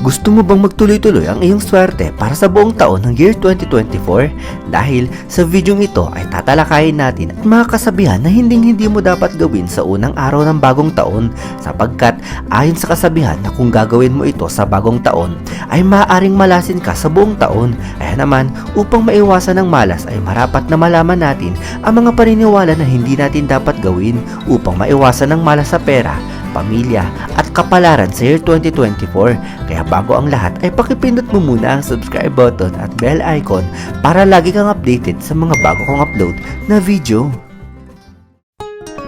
Gusto mo bang magtuloy-tuloy ang iyong swerte para sa buong taon ng year 2024? Dahil sa video ito ay tatalakayin natin at mga kasabihan na hinding-hindi mo dapat gawin sa unang araw ng bagong taon sapagkat ayon sa kasabihan na kung gagawin mo ito sa bagong taon ay maaaring malasin ka sa buong taon. Kaya naman, upang maiwasan ng malas ay marapat na malaman natin ang mga paniniwala na hindi natin dapat gawin upang maiwasan ng malas sa pera, pamilya at kapalaran sa year 2024. Kaya bago ang lahat ay pakipindot mo muna ang subscribe button at bell icon para lagi kang updated sa mga bago kong upload na video.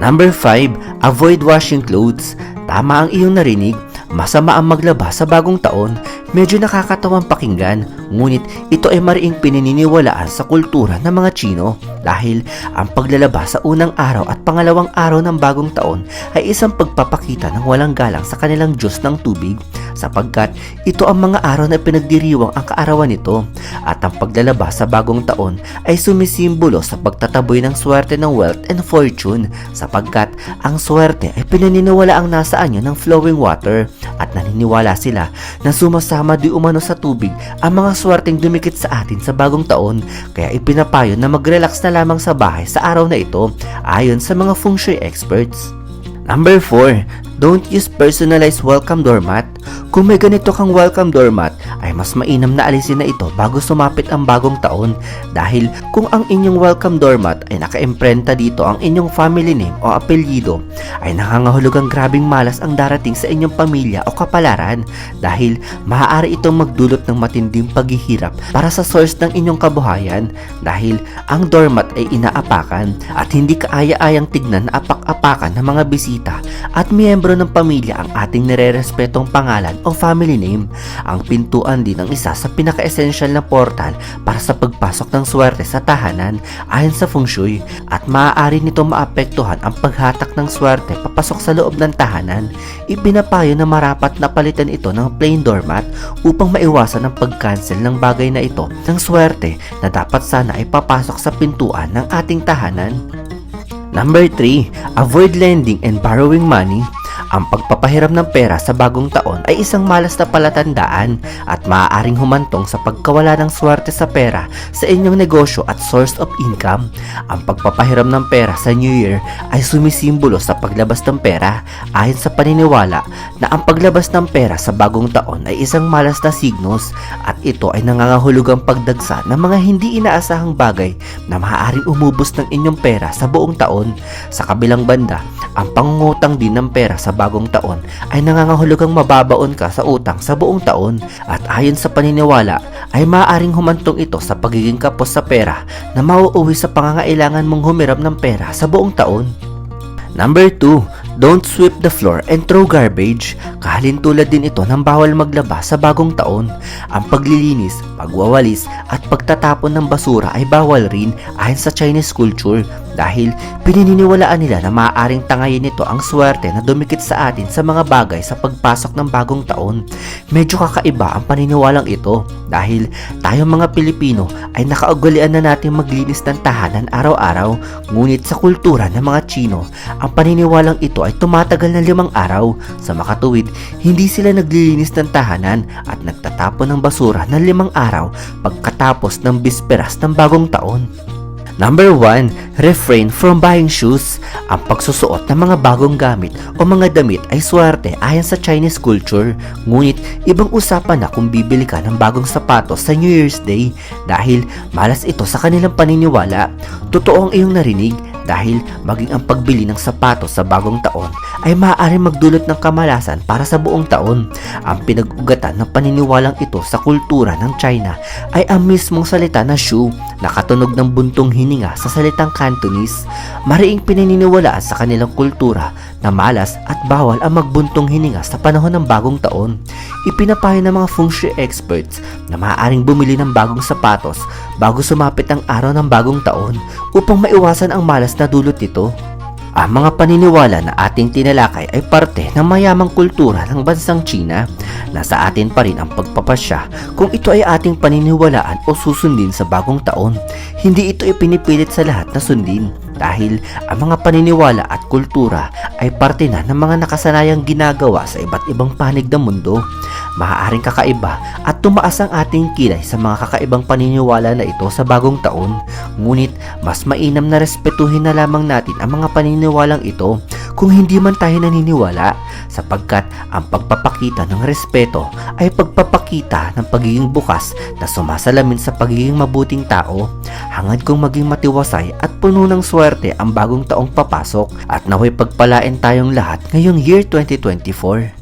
Number 5. Avoid washing clothes. Tama ang iyong narinig, masama ang maglaba sa bagong taon. Medyo nakakatawang pakinggan, ngunit ito ay mariing pinaniniwalaan sa kultura ng mga Chino dahil ang paglalaba sa unang araw at pangalawang araw ng bagong taon ay isang pagpapakita ng walang galang sa kanilang Diyos ng tubig sapagkat ito ang mga araw na pinagdiriwang ang kaarawan nito at ang paglalaba sa bagong taon ay sumisimbolo sa pagtataboy ng swerte ng wealth and fortune sapagkat ang swerte ay pinaniniwala ang nasa anyo ng flowing water at naniniwala sila na sumasama di umano sa tubig ang mga swerteng dumikit sa atin sa bagong taon kaya ipinapayo na mag-relax na lamang sa bahay sa araw na ito ayon sa mga feng shui experts. Number 4. Don't use personalized welcome doormat. Kung may ganito kang welcome doormat, ay mas mainam na alisin na ito bago sumapit ang bagong taon. Dahil kung ang inyong welcome doormat ay naka-imprenta dito ang inyong family name o apelyido, ay nangangahulugang grabing malas ang darating sa inyong pamilya o kapalaran. Dahil maaari itong magdulot ng matinding paghihirap para sa source ng inyong kabuhayan. Dahil ang doormat ay inaapakan at hindi kaaya-ayang tignan na apak-apakan ng mga bisita at miyembro ng pamilya ang ating nirerespetong pangalan o family name. Ang pintuan din ang isa sa pinaka-essential na portal para sa pagpasok ng swerte sa tahanan ayon sa feng shui at maaari nito maapektuhan ang paghatak ng swerte papasok sa loob ng tahanan. Ipinapayo na marapat na palitan ito ng plain doormat upang maiwasan ang pag-cancel ng bagay na ito ng swerte na dapat sana ay papasok sa pintuan ng ating tahanan. Number 3. Avoid lending and borrowing money. Ang pagpapahiram ng pera sa bagong taon ay isang malas na palatandaan at maaaring humantong sa pagkawala ng swerte sa pera sa inyong negosyo at source of income. Ang pagpapahiram ng pera sa New Year ay sumisimbolo sa paglabas ng pera ayon sa paniniwala na ang paglabas ng pera sa bagong taon ay isang malas na signos at ito ay nangangahulugang pagdagsa ng mga hindi inaasahang bagay na maaaring umubos ng inyong pera sa buong taon. Sa kabilang banda, ang pangungutang din ng pera sa bagong taon ay nangangahulugang mababaon ka sa utang sa buong taon at ayon sa paniniwala ay maaaring humantong ito sa pagiging kapos sa pera na mauuwi sa pangangailangan mong humiram ng pera sa buong taon. Number 2, don't sweep the floor and throw garbage. Kahalintulad din ito ng bawal maglaba sa bagong taon. Ang paglilinis, pagwawalis at pagtatapon ng basura ay bawal rin ayon sa Chinese culture dahil pinaniniwalaan nila na maaaring tangayin nito ang swerte na dumikit sa atin sa mga bagay sa pagpasok ng bagong taon. Medyo kakaiba ang paniniwalang ito dahil tayong mga Pilipino ay nakaugalian na natin maglinis ng tahanan araw-araw ngunit sa kultura ng mga Chino, ang paniniwalang ito ay tumatagal na limang araw. Sa makatuwid, hindi sila naglilinis ng tahanan at nagtatapon ng basura ng limang araw pagkatapos ng bisperas ng bagong taon. Number 1, refrain from buying shoes. Ang pagsusuot ng mga bagong gamit o mga damit ay swerte ayon sa Chinese culture. Ngunit ibang usapan na kung bibili ka ng bagong sapatos sa New Year's Day dahil malas ito sa kanilang paniniwala. Totoo ang iyong narinig dahil maging ang pagbili ng sapatos sa bagong taon ay maaaring magdulot ng kamalasan para sa buong taon. Ang pinag-ugatan ng paniniwalang ito sa kultura ng China ay ang mismong salita na shoe na katunog ng buntong hininga sa salitang Cantonese. Mariing pinaniniwalaan sa kanilang kultura na malas at bawal ang magbuntong hininga sa panahon ng bagong taon. Ipinapayo ng mga feng shui experts na maaaring bumili ng bagong sapatos bago sumapit ang araw ng bagong taon upang maiwasan ang malas na dulot nito. Ang mga paniniwala na ating tinalakay ay parte ng mayamang kultura ng bansang China. Nasa atin pa rin ang pagpapasya kung ito ay ating paniniwalaan o susundin sa bagong taon. Hindi ito ipinipilit sa lahat na sundin dahil ang mga paniniwala at kultura ay parte na ng mga nakasanayang ginagawa sa iba't ibang panig ng mundo. Maaaring kakaiba at tumaas ang ating kilay sa mga kakaibang paniniwala na ito sa bagong taon. Ngunit mas mainam na respetuhin na lamang natin ang mga paniniwalang ito kung hindi man tayo naniniwala sapagkat ang pagpapakita ng respeto ay pagpapakita ng pagiging bukas na sumasalamin sa pagiging mabuting tao. Hangad kong maging matiwasay at puno ng swerte ang bagong taong papasok at naway pagpalain tayong lahat ngayong year 2024.